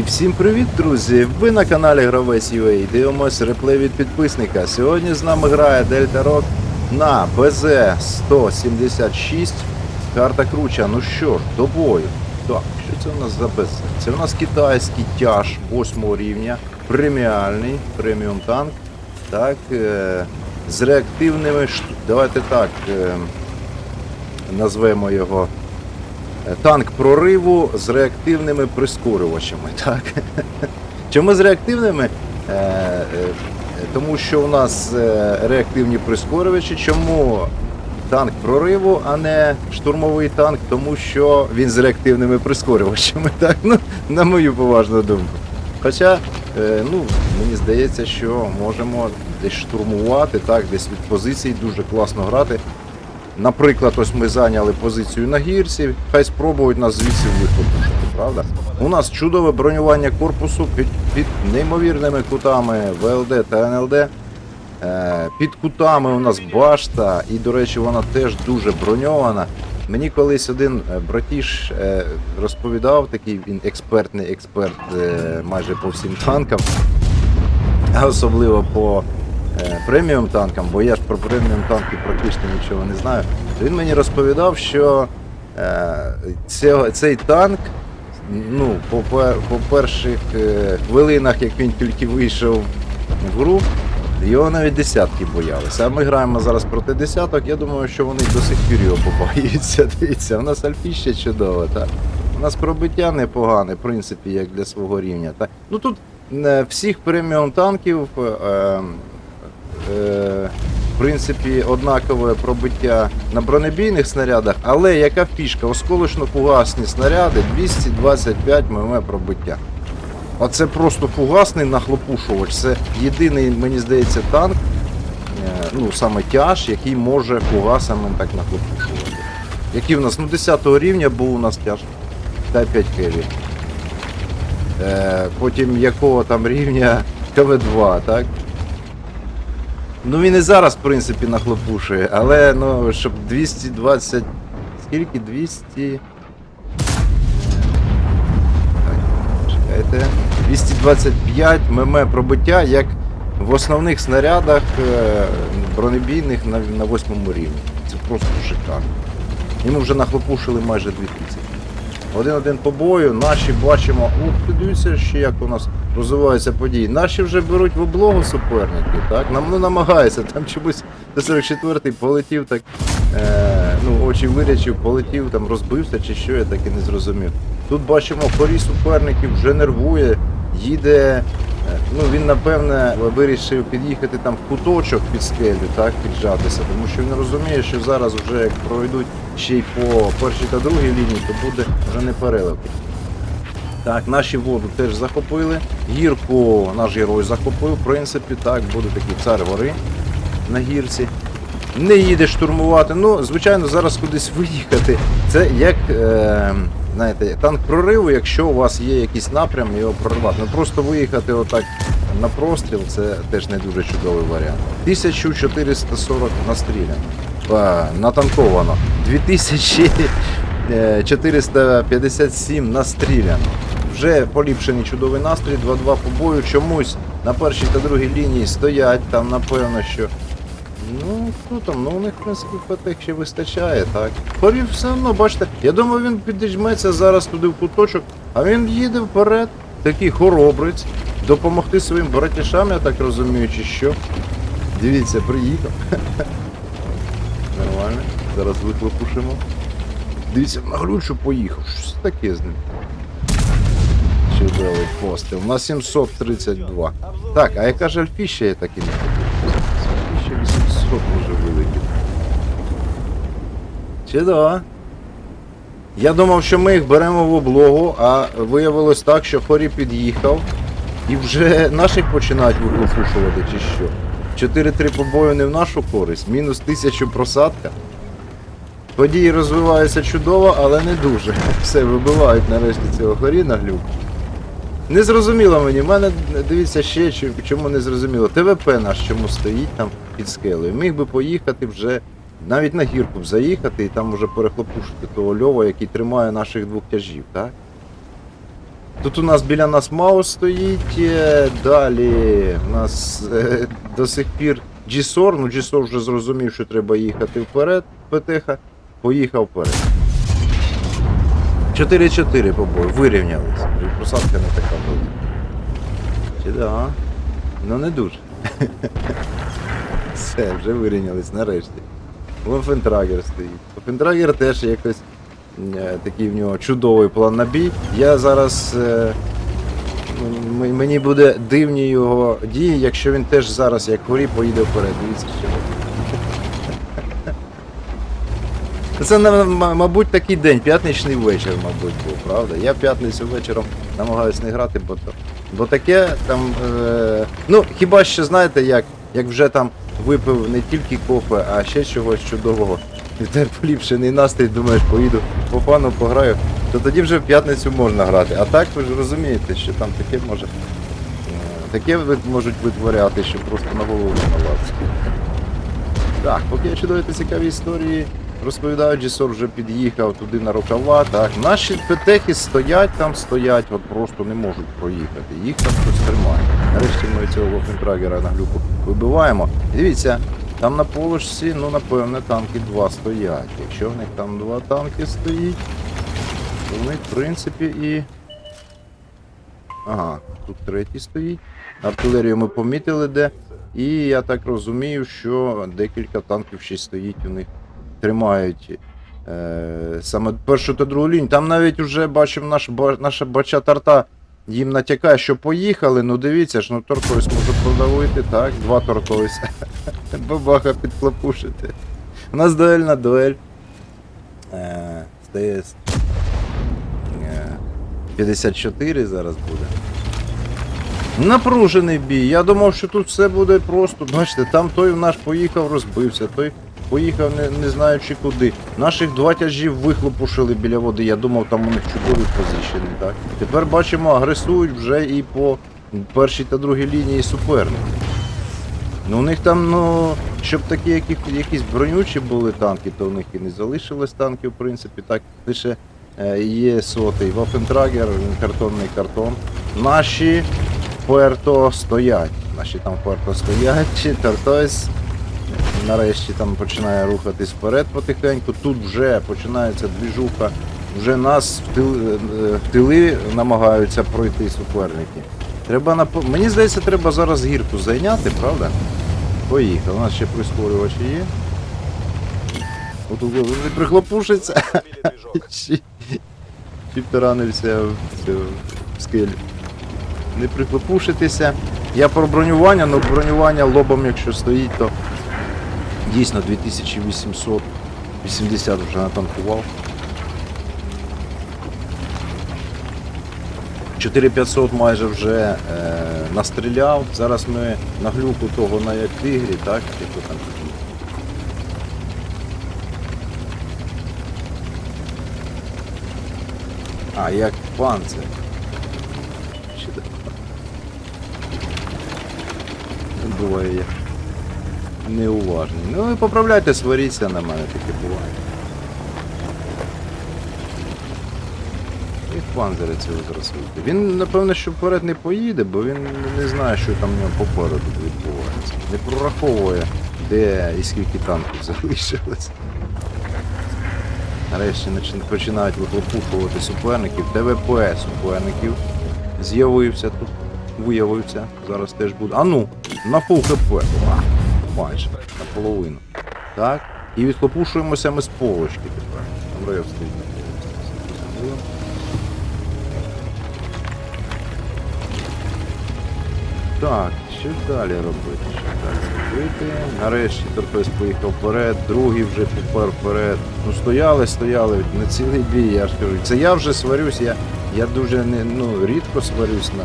І всім привіт, друзі! Ви на каналі Гравець UA. Дивимось реплей від підписника. Сьогодні з нами грає Дельта Рок на БЗ-176. Карта круча. Ну що ж, до бою. Так, що це у нас за БЗ? Це у нас китайський тяж 8 рівня, преміальний, преміум танк. Так, е- з реактивними Давайте так е- назвемо його. Е, Танк прориву з реактивними прискорювачами. Так? Чому з реактивними? Е, е, Тому що у нас реактивні прискорювачі. Чому танк прориву, а не штурмовий танк? Тому що він з реактивними прискорювачами. Так? Ну, на мою поважну думку. Хоча, ну, мені здається, що можемо десь штурмувати, так, десь від позицій дуже класно грати. Наприклад, ось ми зайняли позицію на гірці, хай спробують нас звідси вихлопушити, правда? У нас чудове бронювання корпусу під, під неймовірними кутами ВЛД та НЛД. Е, під кутами у нас башта, і, до речі, вона теж дуже броньована. Мені колись один е, братіш е, розповідав, такий він експертний експерт майже по всім танкам, а особливо по преміум танкам, бо я ж про преміум танки практично нічого не знаю. Він мені розповідав, що е, цей танк, ну, по, перших е, хвилинах, як він тільки вийшов в гру, його навіть десятки боялися. А ми граємо зараз проти десяток. Я думаю, що вони до сих пір його побоюються. Дивіться, у нас альфіще чудове, так. У нас пробиття непогане, в принципі, як для свого рівня. Так. Ну тут е, всіх преміум танків. Е, е, в принципі, однакове пробиття на бронебійних снарядах, але яка фішка? Осколочно-фугасні снаряди 225 мм пробиття. Оце просто фугасний нахлопушувач. Це єдиний, мені здається, танк, е, ну саме тяж, який може фугасами так нахлопушувати. Який в нас ну 10 рівня був у нас тяж Т5 Heavy. Е, потім якого там рівня КВ-2, так? Ну він і зараз, в принципі, нахлопушує, але ну, щоб 220. Скільки? 200. Так, чекайте. 225 мм пробиття, як в основних снарядах е, бронебійних на, на 8 рівні. Це просто шикарно. Ми вже нахлопушили майже 2000. Один-один по бою, наші бачимо, ух, дивіться ще як у нас розвиваються події. Наші вже беруть в облогу суперники, так? Нам ну, намагаються, там чомусь до 44-й полетів так, е, ну, очі вирячив, полетів, там розбився чи що, я так і не зрозумів. Тут бачимо, хорі суперників вже нервує, їде. Ну, він, напевне, вирішив під'їхати там в куточок під скелю, так, піджатися, тому що він розуміє, що зараз вже як пройдуть ще й по першій та другій лінії, то буде вже не переливки. Так, наші воду теж захопили. Гірку наш герой захопив, в принципі, так, буде такий цар гори на гірці. Не їде штурмувати. Ну, звичайно, зараз кудись виїхати. Це як, е, знаєте, танк прориву, якщо у вас є якийсь напрям, його проривати. Ну просто виїхати отак на простріл, це теж не дуже чудовий варіант. 1440 настріляно. Натанковано. 2457 настріляно. Вже поліпшений чудовий настрій, 2-2 по бою. Чомусь на першій та другій лінії стоять, там напевно, що. Ну, там, ну у них, в принципі, ПТ ще вистачає, так. Хорів все одно, бачите, я думаю, він підіжметься зараз туди в куточок, а він їде вперед, такий хоробрець, допомогти своїм братішам, я так розумію, чи що. Дивіться, приїхав. Нормально. Зараз вихлопушимо. Дивіться, на глючу поїхав. Що таке з ним? Чудовий постріл. На 732. Так, а яка ж альфіща я так і 800 може вилетіти. Чудово. Я думав, що ми їх беремо в облогу, а виявилось так, що Хорі під'їхав і вже наших починають вихлопушувати чи що. 4-3 по бою не в нашу користь, мінус 1000 просадка. Події розвиваються чудово, але не дуже. Все, вибивають нарешті цього горі на глюк. Не зрозуміло мені, в мене дивіться ще чому не зрозуміло. ТВП наш чому стоїть там під скелею. Міг би поїхати вже, навіть на гірку б заїхати і там уже перехлопушити того льова, який тримає наших двох тяжів, так? Тут у нас біля нас Маус стоїть. е, Далі у нас е, до сих пір Джісор. Ну, Джісор вже зрозумів, що треба їхати вперед. ПТХ. Поїхав вперед. 4-4 по бою, вирівнялись. Посадка не така була. Чи да? Ну не дуже. Все, вже вирівнялись нарешті. Вон Фентрагер стоїть. Фентрагер теж якось е, такий в нього чудовий план на бій. Я зараз. Е, мені буде дивні його дії, якщо він теж зараз, як горі, поїде вперед. Це, мабуть, такий день, п'ятничний вечір, мабуть, був, правда? Я п'ятницю вечором намагаюся не грати, бо, бо таке там. Е, ну, хіба що знаєте, як, як вже там випив не тільки кофе, а ще чогось чудового. І тебе поліпшений настрій, думаєш, поїду по фану пограю, то тоді вже в п'ятницю можна грати. А так ви ж розумієте, що там таке може. Таке можуть витворяти, що просто на голову налазить. Так, поки я чудові та цікаві історії розповідаю, Джісор вже під'їхав туди на рукава. Так, наші петехи стоять там, стоять, от просто не можуть проїхати. Їх там хтось тримає. Нарешті ми цього Вокентрагера на глюку вибиваємо. Дивіться, там на полочці, ну напевне, танки два стоять. Якщо в них там два танки стоїть, то в них, в принципі, і. Ага, тут третій стоїть. Артилерію ми помітили де. І я так розумію, що декілька танків ще стоїть у них, тримають е, саме першу та другу лінію. Там навіть вже бачимо наш, наша бача тарта їм натякає, що поїхали. Ну дивіться ж, ну торкойс може продавити, так, два торкойс. Бабаха підклапушити. У нас дуельна дуель. Е, СТС. Е, 54 зараз буде. Напружений бій. Я думав, що тут все буде просто. Бачите, там той наш поїхав, розбився, той поїхав, не, не знаючи куди. Наших два тяжів вихлопушили біля води. Я думав, там у них чудові позиції, так? Тепер бачимо, агресують вже і по першій та другій лінії суперники. Ну, у них там, ну, щоб такі які, якісь бронючі були танки, то у них і не залишилось танків, в принципі, так. Лише е, є сотий Вафентрагер, картонний картон. Наші Пуерто стоять. Наші там Пуерто стоять, Тартойс нарешті там починає рухатись вперед потихеньку. Тут вже починається двіжуха, вже нас в, тил, е, в тили намагаються пройти суперники. Треба нап... Мені здається, треба зараз гірку зайняти, правда? Поїхав. У нас ще прискорювачі є. От не прихлопушиться. Чи таранився в, скелю. Не прихлопушитися. Я про бронювання, але бронювання лобом, якщо стоїть, то дійсно 2880 вже натанкував. 4500 майже вже е, настріляв. Зараз ми на глюку того на як тигрі, так? Яку там такі. А, як панцир. Буває я. Неуважний. Ну ви поправляйте, сваріться на мене, таке буває. І панзери цього зараз. Він, напевно, що вперед не поїде, бо він не знає, що там в нього попереду відбувається. Не прораховує, де і скільки танків залишилось. Нарешті починають вихлопушувати суперників. ТВП суперників з'явився тут. Виявився. Зараз теж буде. А ну, на фул ХП. Майже. Наполовину. Так. І відхлопушуємося ми з полочки тепер. Там район стоїть. Так, що далі робити? Що далі робити? Нарешті торпес поїхав вперед, другий вже попер вперед. Ну стояли, стояли, не цілий бій, я ж кажу. Це я вже сварюсь, я, я дуже не, ну, рідко сварюсь на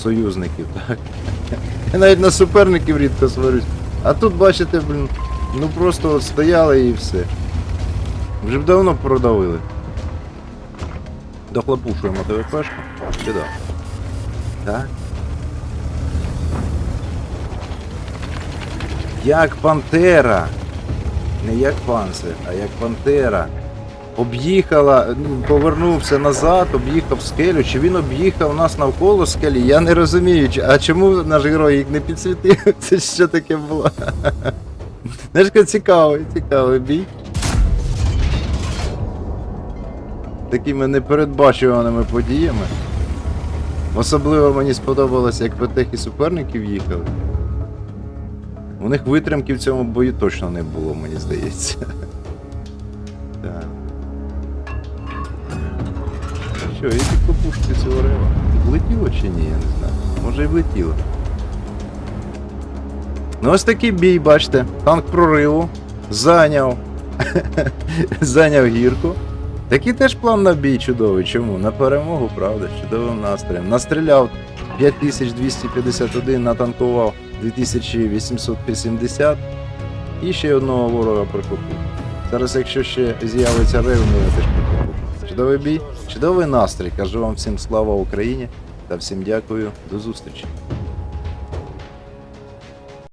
союзників, так? Я навіть на суперників рідко сварюсь. А тут, бачите, блін, ну просто от стояли і все. Вже б давно продавили. Дохлопушуємо ТВПшку. Чи да? Так. Як пантера. Не як панцир, а як пантера. Об'їхала, ну, повернувся назад, об'їхав скелю, чи він об'їхав нас навколо скелі, я не розумію. А чому наш герой їх не підсвітив? Це що таке було? Знаєш, цікавий, цікавий бій. Такими непередбачуваними подіями. Особливо мені сподобалося, як петехи суперників їхали. У них витримки в цьому бою точно не було, мені здається. Так. Що, які попушки цього рева? Влетіло чи ні, я не знаю. Може і влетіло. Ну ось такий бій, бачите. Танк прориву. Зайняв. Зайняв гірку. Такий теж план на бій чудовий. Чому? На перемогу, правда, чудовим настроєм. Настріляв 5251, натанкував 2880 і ще одного ворога прихопив. Зараз, якщо ще з'явиться рев, ми теж. Чудовий бій, чудовий настрій. Кажу вам всім слава Україні та всім дякую. До зустрічі.